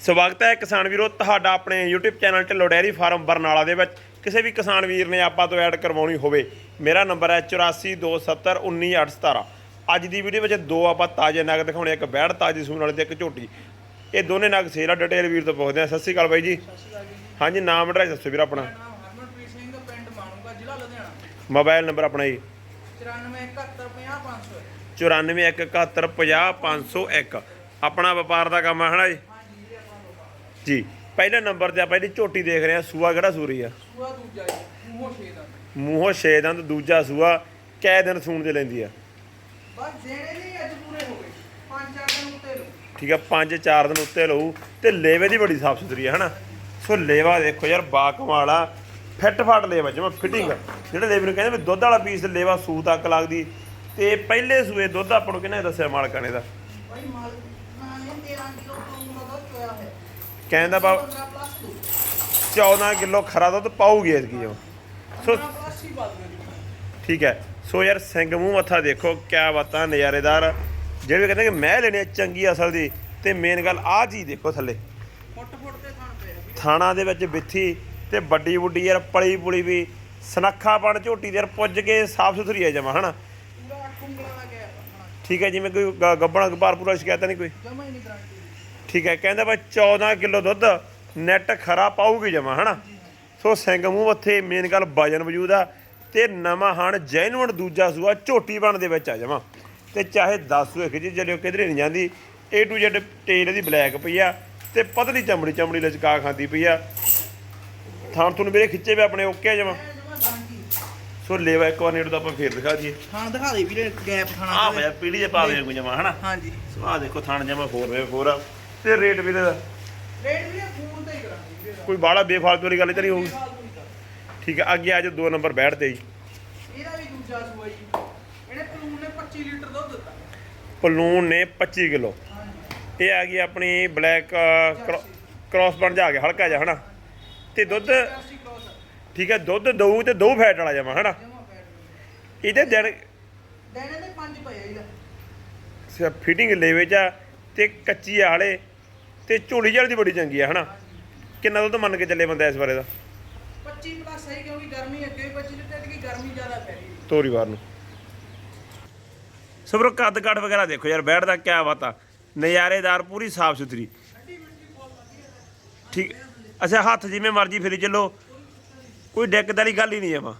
ਸਵਾਗਤ ਹੈ ਕਿਸਾਨ ਵੀਰੋ ਤੁਹਾਡਾ ਆਪਣੇ YouTube channel Dhillon dairy farm Barnala ਦੇ ਵਿੱਚ। ਕਿਸੇ ਵੀ ਕਿਸਾਨ ਵੀਰ ਨੇ ਆਪਾਂ ਤੋਂ ਐਡ ਕਰਵਾਉਣੀ ਹੋਵੇ ਮੇਰਾ ਨੰਬਰ ਹੈ 8427191817 ਅੱਜ ਦੀ ਵੀਡੀਓ ਵਿੱਚ ਦੋ ਆਪਾਂ ਤਾਜ਼ੇ ਨਗ ਦਿਖਾਉਣੇ ਇੱਕ ਬੈੜ ਤਾਜ਼ੀ ਸੂਣ ਵਾਲੇ ਤੇ ਇੱਕ ਝੋਟੀ। ਇਹ ਦੋਨੇ ਨਗ ਸੇਲ ਆ ਡਿਟੇਲ ਵੀਰ ਤੋਂ ਪੁੱਛਦੇ ਆ ਸਤਿ ਸ਼੍ਰੀ ਅਕਾਲ ਬਾਈ ਜੀ। ਹਾਂਜੀ ਨਾਮ ਐਡਰੈਸ ਦੱਸੋ ਵੀਰ ਆਪਣਾ। ਹਰਮਨਪ੍ਰੀਤ ਸਿੰਘ ਪਿੰਡ ਮਾਨੂਗਾ ਜ਼ਿਲ੍ਹਾ ਲੁਧਿਆਣਾ। ਮੋਬਾਈਲ ਨੰਬਰ ਆਪਣਾ ਜੀ। 9471500500 9415050501 ਆਪਣਾ ਵਪਾਰ ਦਾ ਕੰਮ ਹੈ ਹਨਾ ਜੀ ਹਾਂਜੀ ਇਹ ਆਪਣਾ ਲੋਕਾਂ ਜੀ। ਪਹਿਲੇ ਨੰਬਰ ਤੇ ਆਪਾਂ ਇਹਦੀ ਝੋਟੀ ਦੇਖ ਰਹੇ ਆ ਸੂਆ ਕਿਹੜਾ ਸੂਰੀ ਆ? ਸੂਆ ਦੂਜਾ ਜੀ ਮੂੰਹੋਂ ਛੇ ਦਾ ਮੂੰਹੋਂ ਛੇ ਦੰਦ ਦੂਜਾ ਸੂਆ ਕੈ ਦਿਨ ਸੂਣ ਦੇ ਲੈਂਦੀ ਆ। ਬਸ ਦੇਣੇ ਨਹੀਂ ਅੱਜ ਪੂਰੇ ਹੋ ਗਏ ਪੰਜ ਚਾਰ ਦਿਨ ਉੱਤੇ ਲੋ ਠੀਕ ਆ ਪੰਜ ਚਾਰ ਦਿਨ ਉੱਤੇ ਲਊ। ਤੇ ਲੇਵੇ ਦੀ ਬੜੀ ਸਾਫ਼ ਸੁਥਰੀ ਆ ਹਨਾ? ਸੋ ਲੇਵਾ ਦੇਖੋ ਯਾਰ ਬਾ ਕਮਾਲ ਆ ਫਿੱਟ ਫਾਟ ਲੇਵਾ ਜਿਵੇਂ ਫਿਟਿੰਗ ਜਿਹੜੇ ਲੇਵੇ ਨੂੰ ਕਹਿੰਦੇ ਵੀ ਦੁੱਧ ਵਾਲਾ ਪੀਸ ਲੇਵਾ ਸੂ ਤੱਕ ਲੱਗਦੀ। ਤੇ ਪਹਿਲੇ ਸੂਏ ਦੁੱਧ ਆਪਾਂ ਨੂੰ ਕਿਹਨੇ ਦੱਸਿਆ ਮਾਲਕਾਂ ਨੇ ਦਾ ਭਾਈ ਮਾਲ ਨਾ ਨੇ 13 ਕਿਲੋ ਕਹਿੰਦਾ ਬਾ 15 ਪਲੱਸ 2 14 ਕਿਲੋ ਖਰਾ ਦੁੱਧ ਪਾਊਗੀ ਇਸ ਕੀ ਸੋ 15 ਪਲੱਸ ਹੀ ਬਾਤ ਕਰੀ ਠੀਕ ਹੈ। ਸੋ ਯਾਰ ਸਿੰਘ ਮੂੰਹ ਮੱਥਾ ਦੇਖੋ ਕਿਆ ਬਾਤਾਂ ਨਜ਼ਾਰੇਦਾਰ। ਜਿਹੜੇ ਕਹਿੰਦੇ ਕਿ ਮੈਂ ਲੈਣੀ ਆ ਚੰਗੀ ਅਸਲ ਦੀ ਤੇ ਮੇਨ ਗੱਲ ਆਹ ਚੀਜ਼ ਦੇਖੋ ਥੱਲੇ। ਫੁੱਟ ਫੁੱਟ ਤੇ ਖਾਣ ਪਿਆ ਵੀਰੇ ਥਾਣਾ ਦੇ ਵਿੱਚ ਬਿੱਥੀ ਤੇ ਵੱਡੀ ਵੱਡੀ ਯਾਰ ਪਲੀ ਪੁਲੀ ਵੀ ਸਨੱਖਾਪਣ ਝੋਟੀ ਦੇ ਯਾਰ ਪੁੱਜ ਕੇ ਸਾਫ਼ ਸੁਥਰੀ ਹੈ ਜਮਾ ਹਨਾ? ਠੀਕ ਹੈ ਜਿਵੇਂ ਕੋਈ ਗੱਬਣਾ ਗਬਾਰ ਪੂਰਾ ਸ਼ਿਕਾਇਤ ਨਹੀਂ ਕੋਈ? ਜਮਾ ਹੀ ਨਹੀਂ ਗਰੰਟੀ। ਠੀਕ ਹੈ ਕਹਿੰਦਾ ਬਈ 14 ਕਿਲੋ ਦੁੱਧ ਨੈਟ ਖਰਾ ਪਾਊਗੀ ਜਮਾ ਹਨਾ? ਸੋ ਸਿੰਘ ਮੂੰਹ ਮੱਥੇ ਮੇਨ ਗੱਲ ਵਜਨ ਵਜੂਦ ਆ ਤੇ ਨਵਾਂ ਹਣ ਜੈਨੂਨ ਦੂਜਾ ਸੂਆ ਝੋਟੀ ਬਣ ਦੇ ਵਿੱਚ ਆ ਜਮਾ। ਤੇ ਚਾਹੇ 10 ਸੂਏ ਖਿੱਚੀ ਚੱਲਿਓ ਕਿਧਰੇ ਨਹੀਂ ਜਾਂਦੀ। A to Z ਟੇਲ ਇਹਦੀ ਬਲੈਕ ਪਈ ਆ ਤੇ ਪਤਲੀ ਚਮੜੀ ਚਮੜੀ ਲਚਕਾ ਖਾਂਦੀ ਪਈ ਆ। ਥਾਣ ਤੁਹਾਨੂੰ ਮੇਰੇ ਖਿੱਚੇ ਵੀ ਆਪਣੇ ਓਕੇ ਜਮਾ? ਸੋ ਲੇਵਾ ਇੱਕ ਵਾਰ ਨੇੜ ਤੋਂ ਆਪਾਂ ਫੇਰ ਦਿਖਾ ਦਈਏ। ਹਾਂ ਦਿਖਾ ਦੇ ਵੀਰੇ ਗੈਪ ਖਾਣਾ ਆ ਪਿਆ ਪੀੜੀ ਦੇ ਪਾਵੇ ਕੋਈ ਜਮਾ ਹਨਾ? ਹਾਂਜੀ। ਸੋ ਆ ਦੇਖੋ ਥਾਣ ਜਮਾ 4x4 ਆ। ਤੇ ਰੇਟ ਵੀ ਇਹਦਾ। ਰੇਟ ਵੀ ਫੋਨ ਤੇ ਹੀ ਕਰਾਂਗੇ ਵੀਰੇ ਦਾ ਕੋਈ ਬਾਹਲਾ ਬੇਫਾਲਤੂ ਵਾਲੀ ਗੱਲ ਤਾਂ ਨਹੀਂ ਹੋਊਗੀ। ਨਹੀਂ। ਠੀਕ ਹੈ ਅੱਗੇ ਆ ਜਾਓ ਦੋ ਨੰਬਰ ਬੈਠਦੇ ਜੀ। ਇਹਦਾ ਵੀ ਦੂਜਾ ਸੂਆ ਜੀ। ਇਹਨੇ ਪਲੂਨ ਨੇ 25 ਲੀਟਰ ਦੁੱਧ ਦਿੱਤਾ। ਪਲੂਨ ਨੇ 25 ਕਿਲੋ। ਹਾਂਜੀ। ਇਹ ਆ ਗਈ ਆਪਣੀ ਬਲੈਕ ਕ੍ਰਾਸ ਬਣ ਜਾ ਗਿਆ ਹਲਕਾ ਜਿਹਾ ਹਨਾ? ਤੇ ਦੁੱਧ ਕ੍ਰੋਸ ਠੀਕ ਹੈ ਦੁੱਧ ਦਊ ਤੇ ਦੋ ਫੈਟ ਵਾਲਾ ਜਮਾ ਹਨਾ? ਜਮਾ ਇਹਦੇ ਦਿਨ ਦੇਣੇ ਦੇ ਪੰਜ ਪਏ ਆ ਇਹਦਾ। ਫਿਟਿੰਗ ਲੈਵੇ ਚ ਆ ਤੇ ਕੱਚੀ ਆ ਹਲੇ। ਤੇ ਝੋਲੀ ਜਲ ਦੀ ਬੜੀ ਚੰਗੀ ਆ ਹਨਾ? ਕਿੰਨਾ ਦੁੱਧ ਮੰਨ ਕੇ ਚੱਲੇ ਬੰਦਾ ਇਸ ਬਾਰੇ ਦਾ? 25 ਪਲੱਸ ਹੈ ਕਿਉਂਕਿ ਗਰਮੀ ਅੱਗੇ ਵੀ 25 ਲੀਟਰ ਦੀ ਗਰਮੀ ਜ਼ਿਆਦਾ ਪੈ ਰਹੀ ਤੋਰੀ ਵਾਰ ਨੂੰ। ਸਬਰੋ ਕੱਦ ਕੱਟ ਵਗੈਰਾ ਦੇਖੋ ਯਾਰ ਬੈਠ ਦਾ ਕਿਆ ਬਾਤ ਆ। ਨਜ਼ਾਰੇਦਾਰ ਪੂਰੀ ਸਾਫ਼ ਸੁਥਰੀ। ਠੀਕ। ਅੱਛਾ ਹੱਥ ਜਿਵੇਂ ਮਰਜ਼ੀ ਫੇਰੀ ਚੱਲੋ। ਕੋਈ ਦਿੱਕਤ ਵਾਲੀ ਗੱਲ ਹੀ ਨਹੀਂ ਜਮਾ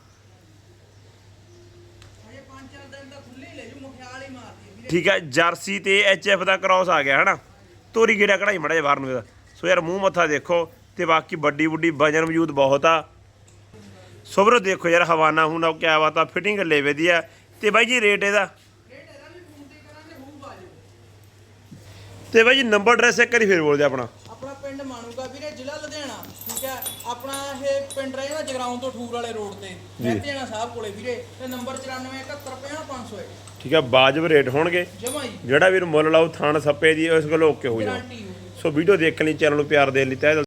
ਠੀਕ ਹੈ ਜਰਸੀ ਤੇ ਐਚਐਫ ਦਾ ਕ੍ਰਾਸ ਆ ਗਿਆ ਹਨਾ? ਤੋਰੀ ਗੇੜਾ ਕਢਾਈ ਮੜਾ ਜਿਹਾ ਬਾਹਰ ਨੂੰ ਇਹਦਾ। ਸੋ ਯਾਰ ਮੂੰਹ ਮੱਥਾ ਦੇਖੋ ਤੇ ਬਾਕੀ ਵੱਡੀ ਵੱਡੀ ਵਜਨ ਮੌਜੂਦ ਬਹੁਤ ਆ। ਸੋਬਰੋ ਦੇਖੋ ਯਾਰ ਹਵਾਨਾ ਹੁਣਾ ਕਿਆ ਬਾਤ ਆ ਫਿਟਿੰਗ ਲੈ ਵਧੀਆ ਤੇ ਬਾਈ ਜੀ ਰੇਟ ਇਹਦਾ? ਤੇ ਬਾਈ ਜੀ ਨੰਬਰ ਐਡਰੈਸ ਇੱਕ ਵਾਰੀ ਫੇਰ ਬੋਲ ਦੇ ਆਪਣਾ। ਆਪਣਾ ਪਿੰਡ ਮਾਨੂਗਾ ਵੀਰੇ ਜ਼ਿਲ੍ਹਾ ਲੁਧਿਆਣਾ ਠੀਕ ਹੈ ਆਪਣਾ ਇਹ ਪਿੰਡ ਰਹਿੰਦਾ ਜਗਰਾਉਂ ਤੋਂ ਠੂਰ ਵਾਲੇ ਰੋਡ ਤੇ। ਲੁਧਿਆਣਾ ਸਾਹਿਬ ਕੋਲੇ ਵੀਰੇ ਤੇ ਨੰਬਰ 9471550500 ਹੈ ਠੀਕ ਹੈ ਬਾਜਬ ਰੇਟ ਹੋਣਗੇ। ਜਮਾ ਹੀ। ਜਿਹੜਾ ਵੀਰ ਮੁੱਲ ਲਾਉ ਥਾਣ ਸੱਪੇ ਦੀ ਇਸ ਗੱਲ ਓਕੇ ਹੋ ਜਾਓ ਗਾਰੰਟੀ ਹੋਊਗੀ। ਸੋ ਵੀਡੀਓ ਦੇਖਣ ਲਈ ਚੈਨਲ ਨੂੰ ਪਿਆਰ ਦੇਣ ਲਈ ਤਹਿ ਦਿਲ